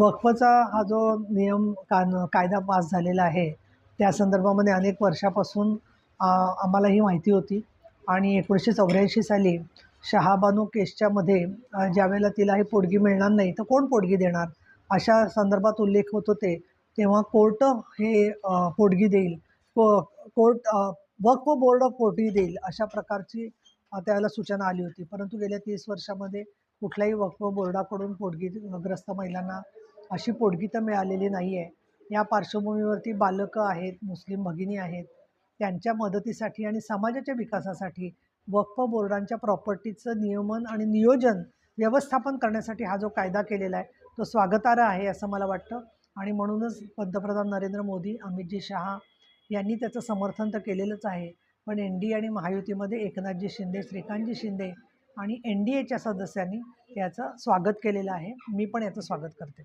वक्फचा हा जो नियम कान कायदा पास झालेला आहे त्या संदर्भामध्ये अनेक वर्षापासून आम्हाला ही माहिती होती. आणि एकोणीसशे चौऱ्याऐंशी साली शहाबानू केसच्यामध्ये ज्यावेळेला तिला हे पोटगी मिळणार नाही तर कोण पोटगी देणार? अशा संदर्भात उल्लेख होत होते. तेव्हा कोर्ट हे पोटगी देईल. को कोर्ट वक्फ बोर्ड ऑफ देईल अशा प्रकारची त्याला सूचना आली होती. परंतु गेल्या तीस वर्षामध्ये कुठल्याही वक्फ बोर्डाकडून पोटगी ग्रस्त महिलांना अशी पोटगीतं तर मिळालेली नाही आहे या पार्श्वभूमीवरती बालकं आहेत मुस्लिम भगिनी आहेत. त्यांच्या मदतीसाठी आणि समाजाच्या विकासासाठी वक्फ बोर्डांच्या प्रॉपर्टीचं नियमन आणि नियोजन व्यवस्थापन करण्यासाठी हा जो कायदा केलेला आहे तो स्वागतार्ह आहे असं मला वाटतं. आणि म्हणूनच पंतप्रधान नरेंद्र मोदी अमितजी शहा यांनी त्याचं समर्थन तर केलेलंच आहे. पण एन डी आणि महायुतीमध्ये एकनाथजी शिंदे श्रीकांतजी शिंदे आणि एन डी एच्या सदस्यांनी याचं स्वागत केलेलं आहे. मी पण याचं स्वागत करते.